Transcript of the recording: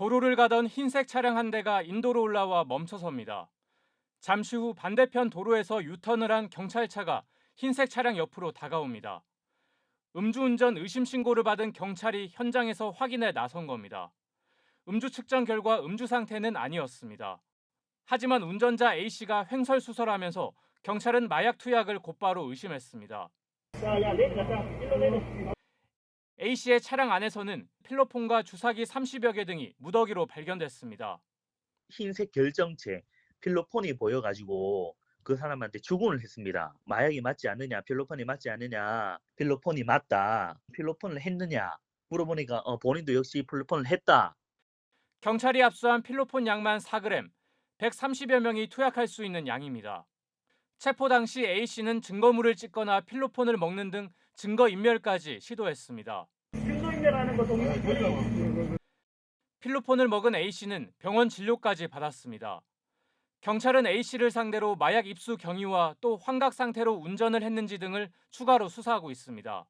도로를 가던 흰색 차량 한 대가 인도로 올라와 멈춰섭니다. 잠시 후 반대편 도로에서 유턴을 한 경찰차가 흰색 차량 옆으로 다가옵니다. 음주운전 의심 신고를 받은 경찰이 현장에서 확인에 나선 겁니다. 음주 측정 결과 음주 상태는 아니었습니다. 하지만 운전자 A씨가 횡설수설하면서 경찰은 마약 투약을 곧바로 의심했습니다. A씨의 차량 안에서는 필로폰과 주사기 30여 개 등이 무더기로 발견됐습니다. 흰색 결정체 필로폰이 보여가지고 그 사람한테 주문을 했습니다. 마약이 맞지 않느냐, 필로폰이 맞지 않느냐, 필로폰이 맞다, 필로폰을 했느냐 물어보니까 어, 본인도 역시 필로폰을 했다. 경찰이 압수한 필로폰 양만 4g, 130여 명이 투약할 수 있는 양입니다. 체포 당시 A씨는 증거물을 찍거나 필로폰을 먹는 등 증거 인멸까지 시도했습니다. 필로폰을 먹은 A씨는 병원 진료까지 받았습니다. 경찰은 A씨를 상대로 마약 입수 경위와 또 환각 상태로 운전을 했는지 등을 추가로 수사하고 있습니다.